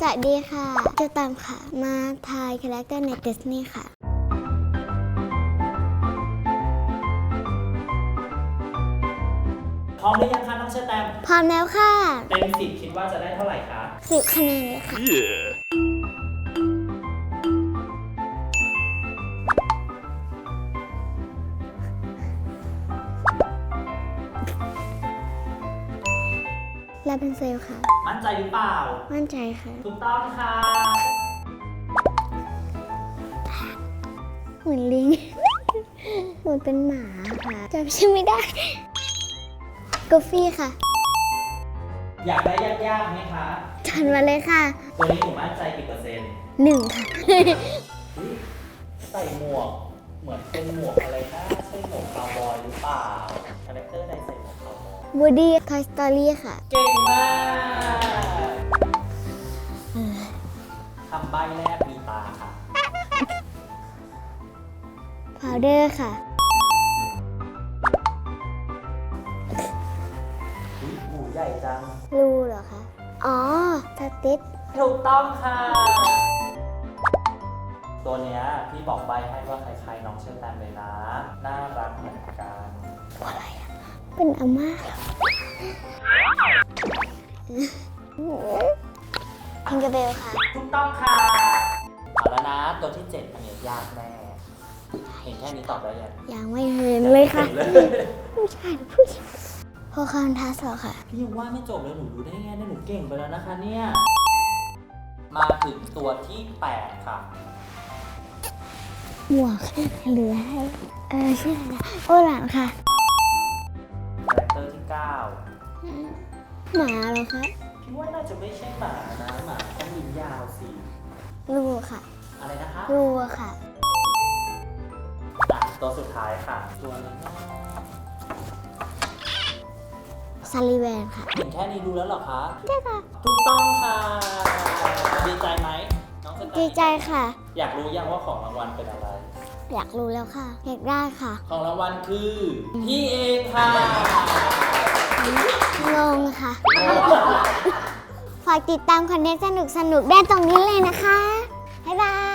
สวัสดีค่ะเจะตามค่ะ มาทายคาแรคเตอร์ในดิสนีย์ค่ะ พร้อมหรือยังคะน้องเชอแตมพร้อมแล้วค่ะ เต็มสิบคิดว่าจะได้เท่าไหร่คะ สิบคะแนนเลยค่ะ ลาเป็นเซลค่ะ มั่นใจหรือเปล่า มั่นใจค่ะถูกต้องค่ะเหมือนลิงเหมือนเป็นหมาค่ะจำชื่อไม่ได้กฟฟี่ค่ะ อยากได้ยากๆไหมคะจันมาเลยค่ะ ตัวนี้หนูมั่นใจกี่เปอร์เซ็นต์หนึ่งค่ะอุ๊ยใส่หมวก เหมือนเป็นหมวกอะไรนะใช่หมวกคาวบอยหรือเปล่าคาแรคเตอร์ใด บอยบูดี้ทอยสตอรี่ค่ะ เก่งมากคำใบ้แรกมีตาค่ะ พาวเดอร์ค่ะ อุ๊ยหูใหญ่จัง รูเหรอคะ อ๋อสติ๊ดถูกต้องค่ะ ตัวเนี้ยพี่บอกใบให้ว่าคล้ายๆน้องเชอร์แตมเลยนะน่ารักเหมือนกัน เป็นอาม่าเหรอทิงเกอร์เบลค่ะ ถูกต้องค่ะเอาแล้วนะ ตัวที่เจ็ดอันเนี้ยยากแน่เห็นแค่นี้ตอบได้ยังยังไม่เห็นเลยค่ะ เห็นเลยผู้ชายหรือผู้หญิงโพคอนทัสเหรอค่ะ พี่ยังว่าไม่จบเลยหนูรู้ได้ไงเนี่ยหนูเก่งไปแล้วนะคะเนี่ย มาถึงตัวที่แปดค่ะ หมวกเหลือให้เออชื่ออะไรนะโอหลังค่ะคาแรค เตอร์ที่เก้าหมาเหรอคะพี่ว่าน่าจะไม่ใช่หมานะหมาต้องลิ้นยาวสิรูค่ะ อะไรนะคะรูอะค่ะอะตัวสุดท้ายค่ะ ตัวนี้นะซาลิแวนค่ะ เห็นแค่นี้รู้แล้วเหรอคะใช่ค่ะ ถูกต้องค่ะดีใจไหมน้องสแตมดีใจค่ะ อยากรู้ยังว่าของรางวัลเป็นอะไร อยากรู้แล้วค่ะ อยากได้ค่ะ ของรางวัลคือ พี่เองค่ะงงค่ะ ฝากติดตามคอนเทนต์สนุกๆได้ตรงนี้เลยนะคะ บ๊ายบาย